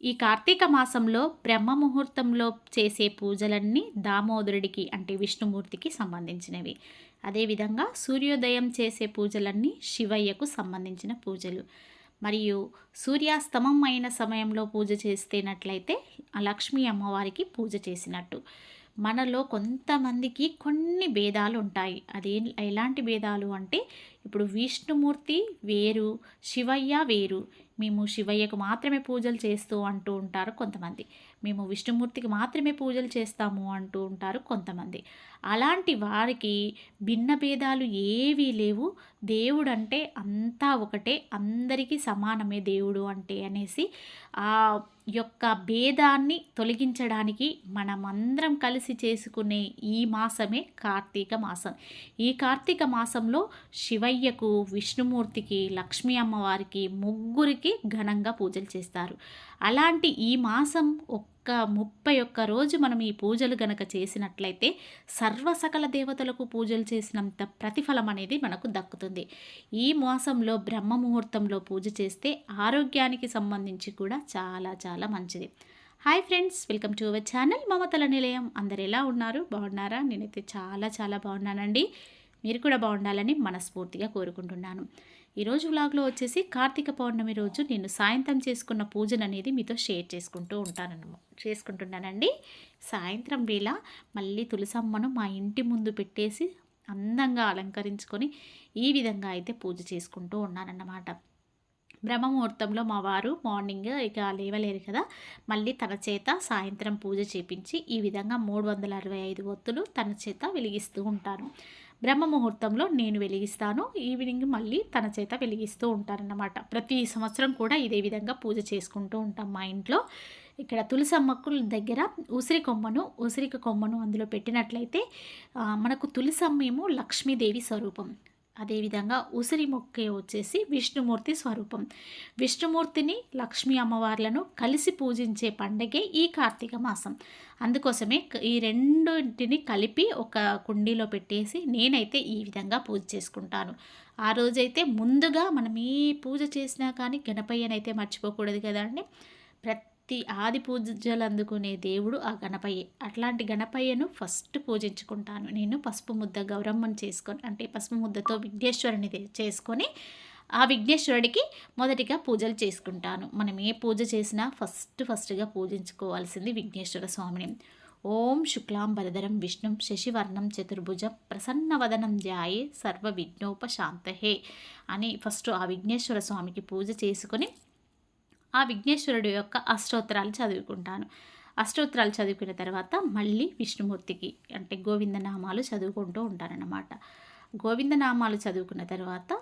ఈ కార్తీక మాసంలో బ్రహ్మ ముహూర్తంలో చేసే పూజలన్నీ దామోదరుడికి అంటే విష్ణుమూర్తికి సంబంధించినవి. అదేవిధంగా సూర్యోదయం చేసే పూజలన్నీ శివయ్యకు సంబంధించిన పూజలు. మరియు సూర్యాస్తమం అయిన సమయంలో పూజ చేస్తేనట్లయితే లక్ష్మీ అమ్మవారికి పూజ చేసినట్టు. మనలో కొంతమందికి కొన్ని భేదాలు ఉంటాయి. అది ఎలాంటి భేదాలు అంటే ఇప్పుడు విష్ణుమూర్తి వేరు శివయ్య వేరు. మేము శివయ్యకు మాత్రమే పూజలు చేస్తూ అంటూ ఉంటారు కొంతమంది. మేము విష్ణుమూర్తికి మాత్రమే పూజలు చేస్తాము అంటూ ఉంటారు కొంతమంది. అలాంటి వారికి భిన్న భేదాలు ఏవీ లేవు. దేవుడు అంటే అంతా ఒకటే అందరికీ సమానమే దేవుడు అంటే అనేసి ఆ యొక్క భేదాన్ని తొలగించడానికి మనమందరం కలిసి చేసుకునే ఈ మాసమే కార్తీక మాసం. ఈ కార్తీక మాసంలో శివయ్యకు విష్ణుమూర్తికి లక్ష్మీ అమ్మవారికి ముగ్గురికి ఘనంగా పూజలు చేస్తారు. అలాంటి ఈ మాసం ఒక్క ముప్పై ఒక్క రోజు మనం ఈ పూజలు గనక చేసినట్లయితే సర్వసకల దేవతలకు పూజలు చేసినంత ప్రతిఫలం అనేది మనకు దక్కుతుంది. ఈ మాసంలో బ్రహ్మ ముహూర్తంలో పూజ చేస్తే ఆరోగ్యానికి సంబంధించి కూడా చాలా చాలా మంచిది. Hi friends welcome to our channel మమతల నిలయం. అందరు ఎలా ఉన్నారు? బాగున్నారా? నేనైతే చాలా చాలా బాగున్నానండి. మీరు కూడా బాగుండాలని మనస్ఫూర్తిగా కోరుకుంటున్నాను. ఈరోజు వ్లాగ్లో వచ్చేసి కార్తీక పౌర్ణమి రోజు నేను సాయంత్రం చేసుకున్న పూజను అనేది మీతో షేర్ చేసుకుంటూ ఉంటాను చేసుకుంటున్నానండి. సాయంత్రం వేళ మళ్ళీ తులసమ్మను మా ఇంటి ముందు పెట్టేసి అందంగా అలంకరించుకొని ఈ విధంగా అయితే పూజ చేసుకుంటూ ఉన్నానన్నమాట. బ్రహ్మముహూర్తంలో మా వారు మార్నింగ్ ఇక లేవలేరు కదా మళ్ళీ తన చేత సాయంత్రం పూజ చేపించి ఈ విధంగా మూడు వందల అరవై ఐదు ఒత్తులు తన చేత వెలిగిస్తూ ఉంటాను బ్రహ్మ ముహూర్తంలో నేను వెలిగిస్తాను. ఈవినింగ్ మళ్ళీ తన చేత వెలిగిస్తూ ఉంటారన్నమాట. ప్రతి సంవత్సరం కూడా ఇదే విధంగా పూజ చేసుకుంటూ ఉంటాం మా ఇంట్లో. ఇక్కడ తులసమ్మకు దగ్గర ఉసిరి కొమ్మను ఉసిరిక కొమ్మను అందులో పెట్టినట్లయితే మనకు తులసమ్మేమో లక్ష్మీదేవి స్వరూపం. అదేవిధంగా ఉసిరి మొక్క వచ్చేసి విష్ణుమూర్తి స్వరూపం. విష్ణుమూర్తిని లక్ష్మీ అమ్మవార్లను కలిసి పూజించే పండగే ఈ కార్తీక మాసం. అందుకోసమే ఈ రెండింటిని కలిపి ఒక కుండీలో పెట్టేసి నేనైతే ఈ విధంగా పూజ చేసుకుంటాను. ఆ రోజైతే ముందుగా మనం ఏ పూజ చేసినా కానీ గణపయ్యనైతే మర్చిపోకూడదు కదండి. ప్రతి భక్తి ఆది పూజలు అందుకునే దేవుడు ఆ గణపయ్యే. అట్లాంటి గణపయ్యను ఫస్ట్ పూజించుకుంటాను. నేను పసుపు ముద్ద గౌరమ్మను చేసుకొని అంటే పసుపు ముద్దతో విఘ్నేశ్వరుని చేసుకొని ఆ విఘ్నేశ్వరుడికి మొదటిగా పూజలు చేసుకుంటాను. మనం ఏ పూజ చేసినా ఫస్ట్ ఫస్ట్గా పూజించుకోవాల్సింది విఘ్నేశ్వర స్వామిని. ఓం శుక్లాం భరధరం విష్ణుం శశివర్ణం చతుర్భుజం ప్రసన్నవదనం జాయి సర్వ విఘ్నోపశాంతహే అని ఫస్ట్ ఆ విఘ్నేశ్వర స్వామికి పూజ చేసుకొని ఆ విఘ్నేశ్వరుడు యొక్క అష్టోత్తరాలు చదువుకుంటాను. అష్టోత్తరాలు చదువుకున్న తర్వాత మళ్ళీ విష్ణుమూర్తికి అంటే గోవిందనామాలు చదువుకుంటూ ఉంటానన్నమాట గోవిందనామాలు చదువుకున్న తర్వాత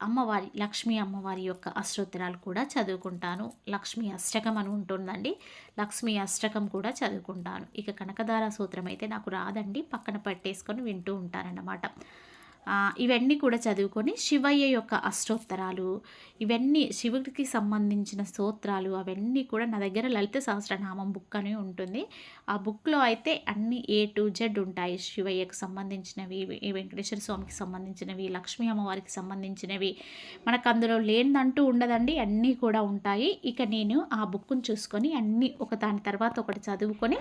అమ్మవారి లక్ష్మీ అమ్మవారి యొక్క అష్టోత్తరాలు కూడా చదువుకుంటాను. లక్ష్మీ అష్టకం అని ఉంటుందండి. లక్ష్మీ అష్టకం కూడా చదువుకుంటాను. ఇక కనకదార సూత్రం అయితే నాకు రాదండి. పక్కన పట్టేసుకొని వింటూ ఉంటానన్నమాట ఇవన్నీ కూడా చదువుకొని శివయ్య యొక్క అష్టోత్తరాలు ఇవన్నీ శివుడికి సంబంధించిన స్తోత్రాలు అవన్నీ కూడా నా దగ్గర లలిత సహస్రనామం బుక్ అని ఉంటుంది. ఆ బుక్లో అయితే అన్ని ఏ టు జెడ్ ఉంటాయి. శివయ్యకు సంబంధించినవి వెంకటేశ్వర స్వామికి సంబంధించినవి లక్ష్మీ అమ్మవారికి సంబంధించినవి. మనకు అందులో లేనిదంటూ ఉండదండి. అన్నీ కూడా ఉంటాయి. ఇక నేను ఆ బుక్ను చూసుకొని అన్నీ ఒక దాని తర్వాత ఒకటి చదువుకొని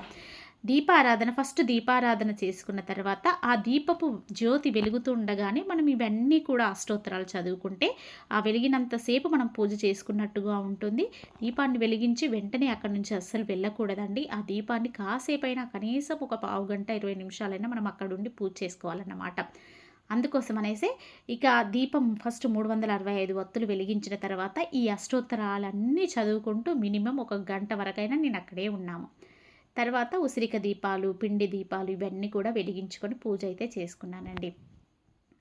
దీపారాధన ఫస్ట్ దీపారాధన చేసుకున్న తర్వాత ఆ దీపపు జ్యోతి వెలుగుతూ ఉండగానే మనం ఇవన్నీ కూడా అష్టోత్తరాలు చదువుకుంటే ఆ వెలిగినంతసేపు మనం పూజ చేసుకున్నట్టుగా ఉంటుంది. దీపాన్ని వెలిగించి వెంటనే అక్కడి నుంచి అస్సలు వెళ్ళకూడదండి. ఆ దీపాన్ని కాసేపైనా కనీసం ఒక పావు గంట ఇరవై నిమిషాలైనా మనం అక్కడ ఉండి పూజ చేసుకోవాలన్నమాట. అందుకోసం అనేసి ఇక దీపం ఫస్ట్ మూడు వందల అరవై ఐదు వత్తులు వెలిగించిన తర్వాత ఈ అష్టోత్తరాలన్నీ చదువుకుంటూ మినిమం ఒక గంట వరకైనా నేను అక్కడే ఉన్నాము. తర్వాత ఉసిరిక దీపాలు పిండి దీపాలు ఇవన్నీ కూడా వెలిగించుకొని పూజ అయితే చేసుకున్నానండి.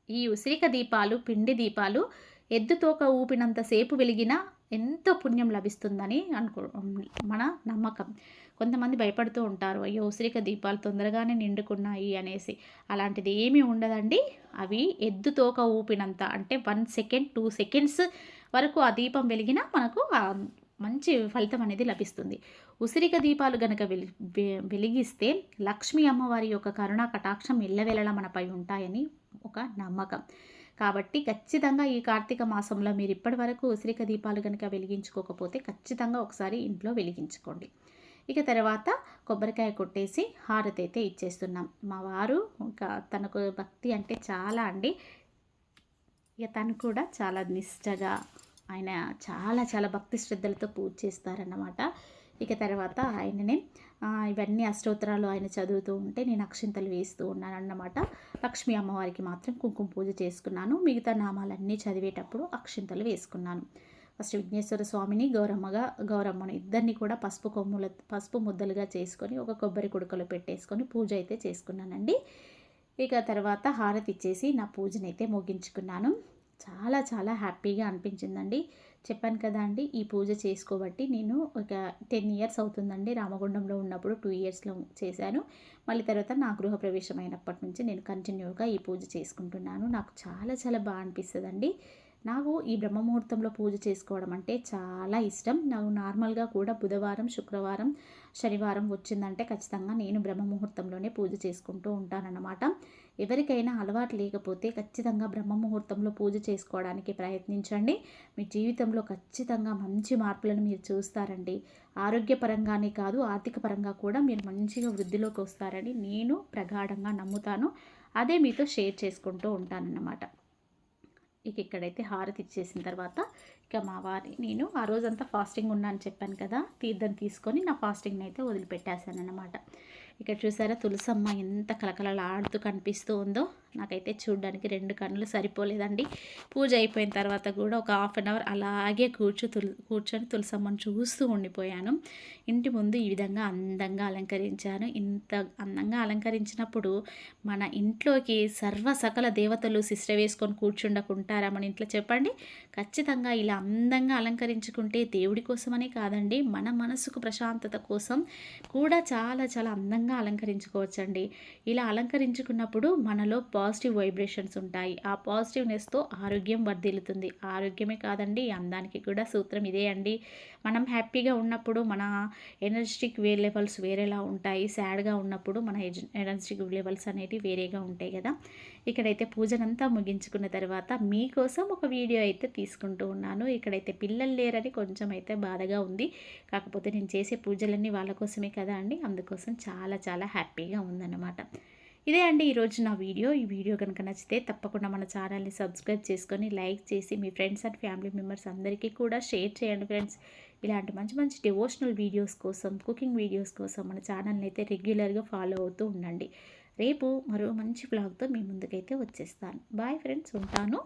ఈ ఉసిరిక దీపాలు పిండి దీపాలు ఎద్దుతోక ఊపినంతసేపు వెలిగినా ఎంతో పుణ్యం లభిస్తుందని అనుకో మన నమ్మకం. కొంతమంది భయపడుతూ ఉంటారు అయ్యో ఉసిరిక దీపాలు తొందరగానే నిండుకున్నాయి అనేసి. అలాంటిది ఏమీ ఉండదండి. అవి ఎద్దుతోక ఊపినంత అంటే వన్ సెకండ్ టూ సెకండ్స్ వరకు ఆ దీపం వెలిగినా మనకు మంచి ఫలితం అనేది లభిస్తుంది. ఉసిరిక దీపాలు గనక వెలి వెలిగిస్తే లక్ష్మీ అమ్మవారి యొక్క కరుణా కటాక్షం ఇళ్ళవెళ్ళ మనపై ఉంటాయని ఒక నమ్మకం. కాబట్టి ఖచ్చితంగా ఈ కార్తీక మాసంలో మీరు ఇప్పటి వరకు ఉసిరిక దీపాలు కనుక వెలిగించుకోకపోతే ఖచ్చితంగా ఒకసారి ఇంట్లో వెలిగించుకోండి. ఇక తర్వాత కొబ్బరికాయ కొట్టేసి హారతి అయితే ఇచ్చేస్తున్నాం. మా వారు ఇంకా తనకు భక్తి అంటే చాలా అండి. ఇక తను కూడా చాలా నిష్టగా ఆయన చాలా చాలా భక్తి శ్రద్ధలతో పూజ చేస్తారన్నమాట. ఇక తర్వాత ఆయననే ఇవన్నీ అష్టోత్తరాలు ఆయన చదువుతూ ఉంటే నేను అక్షింతలు వేస్తూ ఉన్నాను అన్నమాట లక్ష్మీ అమ్మవారికి మాత్రం కుంకుమ పూజ చేసుకున్నాను. మిగతా నామాలన్నీ చదివేటప్పుడు అక్షింతలు వేసుకున్నాను. ఫస్ట్ విఘ్నేశ్వర స్వామిని గౌరమ్మగా గౌరమ్మను ఇద్దరిని కూడా పసుపు కొమ్ముల పసుపు ముద్దలుగా చేసుకొని ఒక కొబ్బరి కుడుకలు పెట్టేసుకొని పూజ అయితే చేసుకున్నానండి. ఇక తర్వాత హారతి ఇచ్చేసి నా పూజనైతే ముగించుకున్నాను. చాలా చాలా హ్యాపీగా అనిపించిందండి. చెప్పాను కదా అండి ఈ పూజ చేసుకోబట్టి నేను ఒక టెన్ ఇయర్స్ అవుతుందండి. రామగుండంలో ఉన్నప్పుడు టూ ఇయర్స్లో చేశాను. మళ్ళీ తర్వాత నా గృహప్రవేశం అయినప్పటి నుంచి నేను కంటిన్యూగా ఈ పూజ చేసుకుంటున్నాను. నాకు చాలా చాలా బాగా అనిపిస్తుందండి. నాకు ఈ బ్రహ్మముహూర్తంలో పూజ చేసుకోవడం అంటే చాలా ఇష్టం. నాకు నార్మల్గా కూడా బుధవారం శుక్రవారం శనివారం వచ్చిందంటే ఖచ్చితంగా నేను బ్రహ్మముహూర్తంలోనే పూజ చేసుకుంటూ ఉంటానన్నమాట. ఎవరికైనా అలవాటు లేకపోతే ఖచ్చితంగా బ్రహ్మముహూర్తంలో పూజ చేసుకోవడానికి ప్రయత్నించండి. మీ జీవితంలో ఖచ్చితంగా మంచి మార్పులను మీరు చూస్తారండి. ఆరోగ్యపరంగానే కాదు ఆర్థిక పరంగా కూడా మీరు మంచిగా వృద్ధిలోకి వస్తారని నేను ప్రగాఢంగా నమ్ముతాను. అదే మీతో షేర్ చేసుకుంటూ ఉంటానన్నమాట. ఇక ఇక్కడైతే హారతి ఇచ్చేసిన తర్వాత ఇక మా వారి నేను ఆ రోజంతా ఫాస్టింగ్ ఉన్నా అని చెప్పాను కదా తీర్థం తీసుకొని నా ఫాస్టింగ్ని అయితే వదిలిపెట్టేశాను అనమాట ఇక్కడ చూసారా తులసమ్మ ఎంత కలకలలాడుతూ కనిపిస్తూ ఉందో. నాకైతే చూడడానికి రెండు కన్నులు సరిపోలేదండి. పూజ అయిపోయిన తర్వాత కూడా ఒక హాఫ్ అన్ అవర్ అలాగే కూర్చో తులు కూర్చొని తులసమ్మను చూస్తూ ఉండిపోయాను. ఇంటి ముందు ఈ విధంగా అందంగా అలంకరించాను. ఇంత అందంగా అలంకరించినప్పుడు మన ఇంట్లోకి సర్వ సకల దేవతలు సిస్ట వేసుకొని కూర్చుండకుంటారా మన ఇంట్లో చెప్పండి? ఖచ్చితంగా ఇలా అందంగా అలంకరించుకుంటే దేవుడి కోసమనే కాదండి మన మనసుకు ప్రశాంతత కోసం కూడా చాలా చాలా అందంగా అలంకరించుకోవచ్చండి. ఇలా అలంకరించుకున్నప్పుడు మనలో పాజిటివ్ వైబ్రేషన్స్ ఉంటాయి. ఆ పాజిటివ్నెస్తో ఆరోగ్యం వర్ధిల్లుతుంది. ఆరోగ్యమే కాదండి అందానికి కూడా సూత్రం ఇదే అండి. మనం హ్యాపీగా ఉన్నప్పుడు మన ఎనర్జెటిక్ వే లెవెల్స్ వేరేలా ఉంటాయి. సాడ్గా ఉన్నప్పుడు మన ఎనర్జెటిక్ లెవెల్స్ అనేవి వేరేగా ఉంటాయి కదా. ఇక్కడైతే పూజనంతా ముగించుకున్న తర్వాత మీకోసం ఒక వీడియో అయితే తీసుకుంటూ ఉన్నాను. ఇక్కడైతే పిల్లలు లేరని కొంచెం అయితే బాధగా ఉంది. కాకపోతే నేను చేసే పూజలన్నీ వాళ్ళ కోసమే కదా అండి. అందుకోసం చాలా చాలా హ్యాపీగా ఉందన్నమాట. ఇదే అండి ఈరోజు నా వీడియో. ఈ వీడియో కనుక నచ్చితే తప్పకుండా మన ఛానల్ని సబ్స్క్రైబ్ చేసుకొని లైక్ చేసి మీ ఫ్రెండ్స్ అండ్ ఫ్యామిలీ మెంబర్స్ అందరికీ కూడా షేర్ చేయండి ఫ్రెండ్స్. ఇలాంటి మంచి మంచి డివోషనల్ వీడియోస్ కోసం కుకింగ్ వీడియోస్ కోసం మన ఛానల్ని అయితే రెగ్యులర్గా ఫాలో అవుతూ ఉండండి. రేపు మరో మంచి బ్లాగ్తో మీ ముందుకైతే వచ్చేస్తాను. బాయ్ ఫ్రెండ్స్ ఉంటాను.